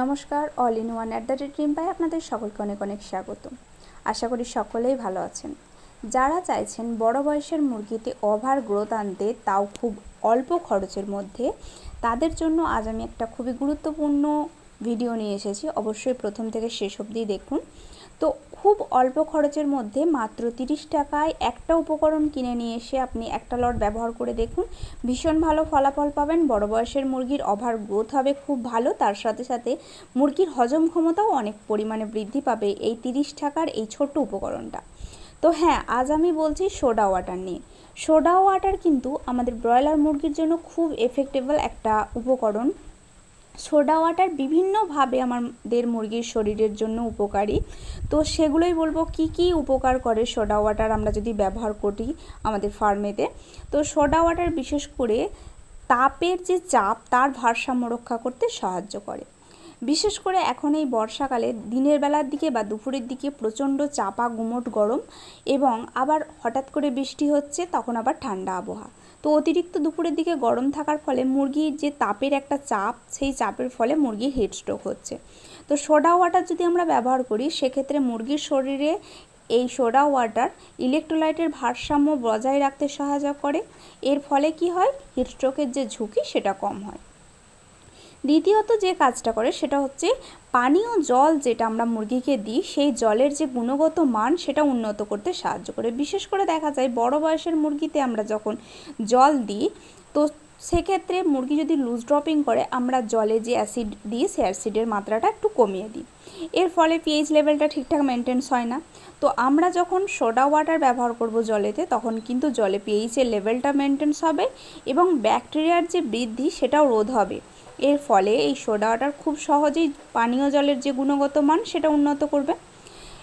নমস্কার all in one at the rate রিম্পায় আপনাদের সকলকে অনেক অনেক স্বাগত। আশা করি সকলেই ভালো আছেন। যারা চাইছেন বড় বয়সের মুরগিতে ওভার গ্রোথ আনতে, তাও খুব অল্প খরচের মধ্যে, তাদের জন্য আজ আমি একটা খুবই গুরুত্বপূর্ণ ভিডিও নিয়ে এসেছি। অবশ্যই প্রথম থেকে শেষ অবধি দেখুন। তো খুব অল্প খরচের মধ্যে মাত্র তিরিশ টাকায় একটা উপকরণ কিনে নিয়ে এসে আপনি একটা লট ব্যবহার করে দেখুন। ভীষণ ভালো ফলাফল পাবেন। বড় বয়সের মুরগির ওভার গ্রোথ হবে খুব ভালো। তার সাথে সাথে মুরগির হজম ক্ষমতাও অনেক পরিমাণে বৃদ্ধি পাবে এই তিরিশ টাকার এই ছোট্ট উপকরণটা। তো হ্যাঁ আজ আমি বলছি সোডা ওয়াটার নিয়ে। সোডা ওয়াটার কিন্তু আমাদের ব্রয়লার মুরগির জন্য খুব এফেক্টেবল একটা উপকরণ। সোডা ওয়াটার বিভিন্নভাবে আমাদের মুরগির শরীরের জন্য উপকারী। তো সেগুলোই বলব কি কি উপকার করে সোডা ওয়াটার আমরা যদি ব্যবহার করি আমাদের ফার্মেতে। তো সোডা ওয়াটার বিশেষ করে তাপের যে চাপ, তার ভারসাম্য রক্ষা করতে সাহায্য করে। বিশেষ করে এখন এই বর্ষাকালে দিনের বেলার দিকে বা দুপুরের দিকে প্রচণ্ড চাপা, গুমট গরম এবং আবার হঠাৎ করে বৃষ্টি হচ্ছে, তখন আবার ঠান্ডা আবহাওয়া। তো অতিরিক্ত দুপুরের দিকে গরম থাকার ফলে মুরগির যে তাপের একটা চাপ, সেই চাপের ফলে মুরগির হেডস্ট্রোক হচ্ছে। তো সোডা ওয়াটার যদি আমরা ব্যবহার করি, সেক্ষেত্রে মুরগির শরীরে এই সোডা ওয়াটার ইলেকট্রোলাইটের ভারসাম্য বজায় রাখতে সাহায্য করে। এর ফলে কি হয়? হিটস্ট্রোকের যে ঝুঁকি, সেটা কম হয়। দ্বিতীয়ত যে কাজটা করে সেটা হচ্ছে পানীয় জল যেটা আমরা মুরগিকে দিই, সেই জলের যে গুণগত মান সেটা উন্নত করতে সাহায্য করে। বিশেষ করে দেখা যায় বড় বয়সের মুরগিতে আমরা যখন জল দিই, তো সেক্ষেত্রে মুরগি যদি লুজ ড্রপিং করে, আমরা জলে যে অ্যাসিড দিই, সে অ্যাসিডের মাত্রাটা একটু কমিয়ে দিই। এর ফলে পিএইচ লেভেলটা ঠিকঠাক মেনটেন্স হয় না। তো আমরা যখন সোডা ওয়াটার ব্যবহার করব জলেতে, তখন কিন্তু জলে পিএইচের লেভেলটা মেনটেন্স হবে এবং ব্যাকটেরিয়ার যে বৃদ্ধি সেটাও রোধ হবে। এর ফলে এই সোডা ওয়াটার খুব সহজেই পানীয় জলের যে গুণগত মান, সেটা উন্নত করবে।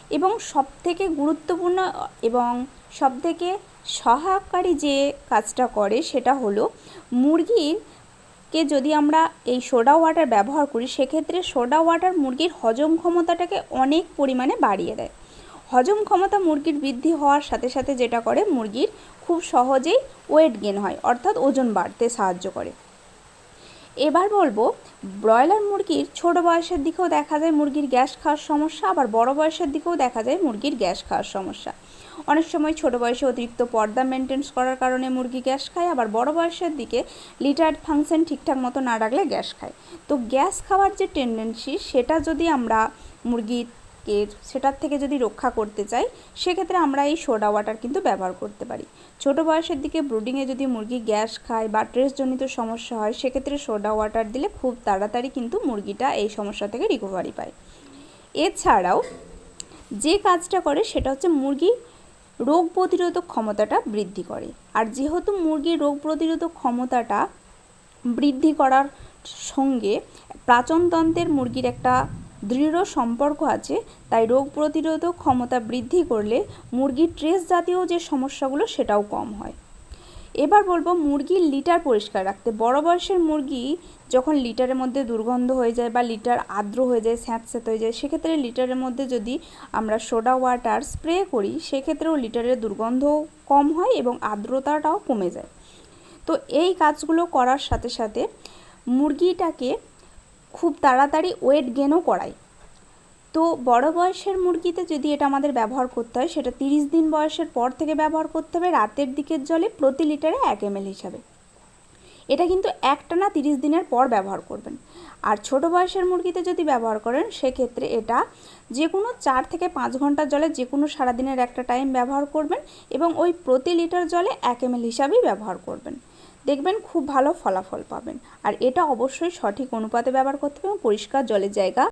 এবং সবথেকে গুরুত্বপূর্ণ এবং সবথেকে সহায়কারী যে কাজটা করে, সেটা হলো মুরগির কে যদি আমরা এই সোডা ওয়াটার ব্যবহার করি, সেক্ষেত্রে সোডা ওয়াটার মুরগির হজম ক্ষমতাটাকে অনেক পরিমাণে বাড়িয়ে দেয়। হজম ক্ষমতা মুরগির বৃদ্ধি হওয়ার সাথে সাথে যেটা করে, মুরগির খুব সহজেই ওয়েট গেন হয়, অর্থাৎ ওজন বাড়তে সাহায্য করে। এবার বলব, ব্রয়লার মুরগির ছোট বয়সের দিকেও দেখা যায় মুরগির গ্যাস খাওয়ার সমস্যা, আবার বড় বয়সের দিকেও দেখা যায় মুরগির গ্যাস খাওয়ার সমস্যা। অনেক সময় ছোট বয়সে অতিরিক্ত পর্দা মেনটেন্স করার কারণে মুরগি গ্যাস খায়, আবার বড় বয়সের দিকে লিটার ফাংশন ঠিকঠাক মতো না রাখলে গ্যাস খায়। তো গ্যাস খাওয়ার যে টেন্ডেন্সি সেটা যদি আমরা মুরগির সেটার থেকে যদি রক্ষা করতে চাই, সেক্ষেত্রে আমরা এই সোডা ওয়াটার কিন্তু ব্যবহার করতে পারি। ছোট বয়সের দিকে ব্রুডিংয়ে যদি মুরগি গ্যাস খায় বা ট্রেসজনিত সমস্যা হয়, সেক্ষেত্রে সোডা ওয়াটার দিলে খুব তাড়াতাড়ি কিন্তু মুরগিটা এই সমস্যা থেকে রিকভারি পায়। এছাড়াও যে কাজটা করে, সেটা হচ্ছে মুরগি রোগ প্রতিরোধক ক্ষমতাটা বৃদ্ধি করে। আর যেহেতু মুরগির রোগ প্রতিরোধক ক্ষমতাটা বৃদ্ধি করার সঙ্গে প্রাচনতন্ত্রের মুরগির একটা দৃঢ় সম্পর্ক আছে, তাই রোগ প্রতিরোধক ক্ষমতা বৃদ্ধি করলে মুরগির ট্রেস জাতীয় যে সমস্যাগুলো সেটাও কম হয়। এবার বলব মুরগির লিটার পরিষ্কার রাখতে। বড় বয়সের মুরগি যখন লিটারের মধ্যে দুর্গন্ধ হয়ে যায় বা লিটার আর্দ্র হয়ে যায়, স্যাঁতস্যাঁত হয়ে যায়, সেক্ষেত্রে লিটারের মধ্যে যদি আমরা সোডা ওয়াটার স্প্রে করি, সেক্ষেত্রেও লিটারের দুর্গন্ধ কম হয় এবং আর্দ্রতাটাও কমে যায়। তো এই কাজগুলো করার সাথে সাথে মুরগিটাকে খুব তাড়াতাড়ি ওয়েট গেনও করায়। তো বড় বয়সের মুরগিতে যদি এটা আমাদের ব্যবহার করতে হয়, সেটা তিরিশ দিন বয়সের পর থেকে ব্যবহার করতে হবে, রাতের দিকের জলে প্রতি লিটারে এক এম হিসাবে। এটা কিন্তু একটানা তিরিশ দিনের পর ব্যবহার করবেন। আর ছোট বয়সের মুরগিতে যদি ব্যবহার করেন, সেক্ষেত্রে এটা যে কোনো চার থেকে পাঁচ ঘণ্টার জলে যে কোনো সারাদিনের একটা টাইম ব্যবহার করবেন এবং ওই প্রতি লিটার জলে এক এম হিসাবেই ব্যবহার করবেন। দেখবেন খুব ভালো ফলাফল পাবেন। আর এটা অবশ্যই সঠিক অনুপাতে ব্যবহার করতে হবে এবং পরিষ্কার জলের জায়গা